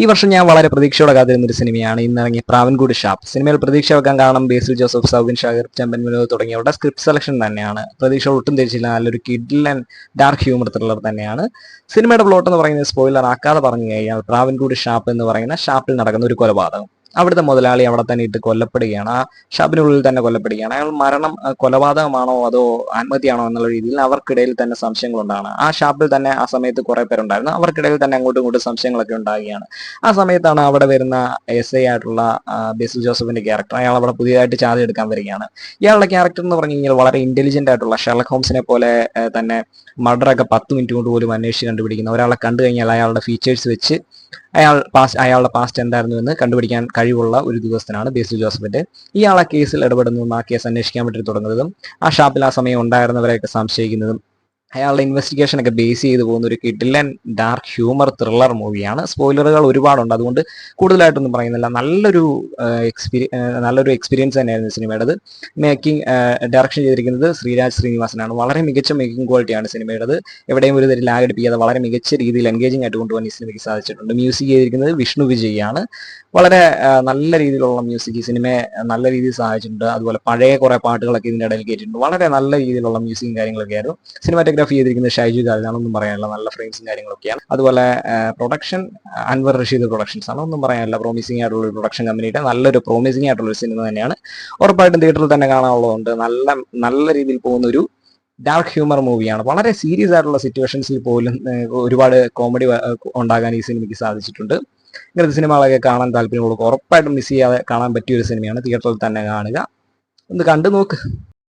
ഈ വർഷം ഞാൻ വളരെ പ്രതീക്ഷയോടെ കാത്തിരുന്ന ഒരു സിനിമയാണ്. ഇന്നിറങ്ങിയ പ്രാവൻകൂട് ഷാപ്പ്. സിനിമയിൽ പ്രതീക്ഷ വെക്കാൻ കാരണം ബേസിൽ ജോസഫ് സൗബിൻ ഷാഹിർ ചമ്പൻ വിനോദ് തുടങ്ങിയവരുടെ സ്ക്രിപ്റ്റ് സെലക്ഷൻ തന്നെയാണ്. പ്രതീക്ഷ ഒട്ടും തിരിച്ചില്ല നല്ലൊരു കിഡിൽ ആൻഡ് ഡാർക്ക് ഹ്യൂമർ ത്രില്ലർ തന്നെയാണ്. സിനിമയുടെ പ്ലോട്ട് എന്ന് പറയുന്നത് സ്പോയിലർ ആക്കാതെ പറഞ്ഞു കഴിഞ്ഞാൽ പ്രാവൻകൂട് ഷാപ്പ് എന്ന് പറയുന്ന ഷാപ്പിൽ നടക്കുന്ന ഒരു കൊലപാതകം. അവിടുത്തെ മുതലാളി അവിടെ തന്നെ ഇട്ട് കൊല്ലപ്പെടുകയാണ്. ആ ഷബിനുള്ളിൽ തന്നെ കൊല്ലപ്പെടുകയാണ്. അയാൾ മരണം കൊലപാതകമാണോ അതോ ആത്മഹത്യയാണോ എന്നുള്ള രീതിയിൽ അവർക്കിടയിൽ തന്നെ സംശയങ്ങളുണ്ടാണ്. ആ ഷാപ്പിൽ തന്നെ ആ സമയത്ത് കുറെ പേരുണ്ടായിരുന്നു. അവർക്കിടയിൽ തന്നെ അങ്ങോട്ടും ഇങ്ങോട്ടും സംശയങ്ങളൊക്കെ ഉണ്ടാകുകയാണ് ആ സമയത്താണ് അവിടെ വരുന്ന എസ് ഐ ആയിട്ടുള്ള ബിസിൽ ജോസഫിന്റെ ക്യാരക്ടർ അയാൾ അവിടെ പുതിയതായിട്ട് ചാർജ് എടുക്കാൻ വരികയാണ്. ഇയാളുടെ ക്യാരക്ടർ എന്ന് പറഞ്ഞു കഴിഞ്ഞാൽ വളരെ ഇന്റലിജന്റ് ആയിട്ടുള്ള ഷെർലക് ഹോംസിനെ പോലെ തന്നെ മർഡറൊക്കെ പത്ത് മിനിറ്റ് കൊണ്ട് പോലും അന്വേഷിച്ച് കണ്ടുപിടിക്കുന്ന ഒരാളെ കണ്ടു കഴിഞ്ഞാൽ അയാളുടെ ഫീച്ചേഴ്സ് വെച്ച് അയാൾ പാസ്റ്റ് അയാളുടെ പാസ്റ്റ് എന്തായിരുന്നു എന്ന് കണ്ടുപിടിക്കാൻ കഴിവുള്ള ഒരു ദിവസത്തിനാണ് ബേസിൽ ജോസഫിന്റെ. ഇയാൾ ആ കേസിൽ ഇടപെടുന്നതും ആ കേസ് അന്വേഷിക്കാൻ വേണ്ടി തുടങ്ങുന്നതും ആ ഷാപ്പിൽ ആ സമയം ഉണ്ടായിരുന്നവരെയൊക്കെ സംശയിക്കുന്നതും അയാളുടെ ഇൻവെസ്റ്റിഗേഷൻ ഒക്കെ ബേസ് ചെയ്ത് പോകുന്ന ഒരു കിഡിലൻ ഡാർക്ക് ഹ്യൂമർ ത്രില്ലർ മൂവിയാണ് സ്പോയിലറുകൾ ഒരുപാടുണ്ട്. അതുകൊണ്ട് കൂടുതലായിട്ടൊന്നും പറയുന്നില്ല. നല്ലൊരു എക്സ്പീരി നല്ലൊരു എക്സ്പീരിയൻസ് തന്നെയായിരുന്നു സിനിമയുടേത്. മേക്കിംഗ് ഡയറക്ഷൻ ചെയ്തിരിക്കുന്നത് ശ്രീരാജ് ശ്രീനിവാസനാണ്. വളരെ മികച്ച മേക്കിംഗ് ക്വാളിറ്റിയാണ് സിനിമയുടേത്. എവിടെയും ഒരു തരം ലാഗ് അടിപ്പിക്കാതെ വളരെ മികച്ച രീതിയിൽ എൻഗേജിംഗ് ആയിട്ട് കൊണ്ടുപോകാൻ ഈ സിനിമയ്ക്ക് സാധിച്ചിട്ടുണ്ട്. മ്യൂസിക് ചെയ്തിരിക്കുന്നത് വിഷ്ണു വിജയാണ് വളരെ നല്ല രീതിയിലുള്ള മ്യൂസിക് ഈ സിനിമയെ നല്ല രീതിയിൽ സഹായിച്ചിട്ടുണ്ട്. അതുപോലെ പഴയ കുറെ പാട്ടുകളൊക്കെ ഇതിന്റെ ഇടയിൽ കയറ്റിയിട്ടുണ്ട് വളരെ നല്ല രീതിയിലുള്ള മ്യൂസിക്കും കാര്യങ്ങളൊക്കെ ആയിരുന്നു സിനിമാറ്റോഗ്രാഫി ചെയ്തിരിക്കുന്നത് ഷൈജു ഗാലിനാണൊന്നും പറയാനില്ല നല്ല ഫ്രെയിംസും കാര്യങ്ങളൊക്കെയാണ്. അതുപോലെ പ്രൊഡക്ഷൻ അൻവർ റഷീദ് പ്രൊഡക്ഷൻസ് ആണ്. ഒന്നും പറയാനില്ല. പ്രോമിസിംഗ് ആയിട്ടുള്ള ഒരു പ്രൊഡക്ഷൻ കമ്പനിയുടെ നല്ലൊരു പ്രോമിസിംഗ് ആയിട്ടുള്ള ഒരു സിനിമ തന്നെയാണ്. ഉറപ്പായിട്ടും തിയേറ്ററിൽ തന്നെ കാണാനുള്ളതുകൊണ്ട് നല്ല നല്ല രീതിയിൽ പോകുന്ന ഒരു ഡാർക്ക് ഹ്യൂമർ മൂവിയാണ് വളരെ സീരിയസ് ആയിട്ടുള്ള സിറ്റുവേഷൻസിൽ പോലും ഒരുപാട് കോമഡി ഉണ്ടാകാൻ ഈ സിനിമയ്ക്ക് സാധിച്ചിട്ടുണ്ട്. ഇങ്ങനത്തെ സിനിമകളൊക്കെ കാണാൻ താല്പര്യമുള്ളവർക്ക് ഉറപ്പായിട്ടും മിസ് ചെയ്യാതെ കാണാൻ പറ്റിയ ഒരു സിനിമയാണ് തിയേറ്ററിൽ തന്നെ കാണുക. ഒന്ന് കണ്ടു നോക്ക്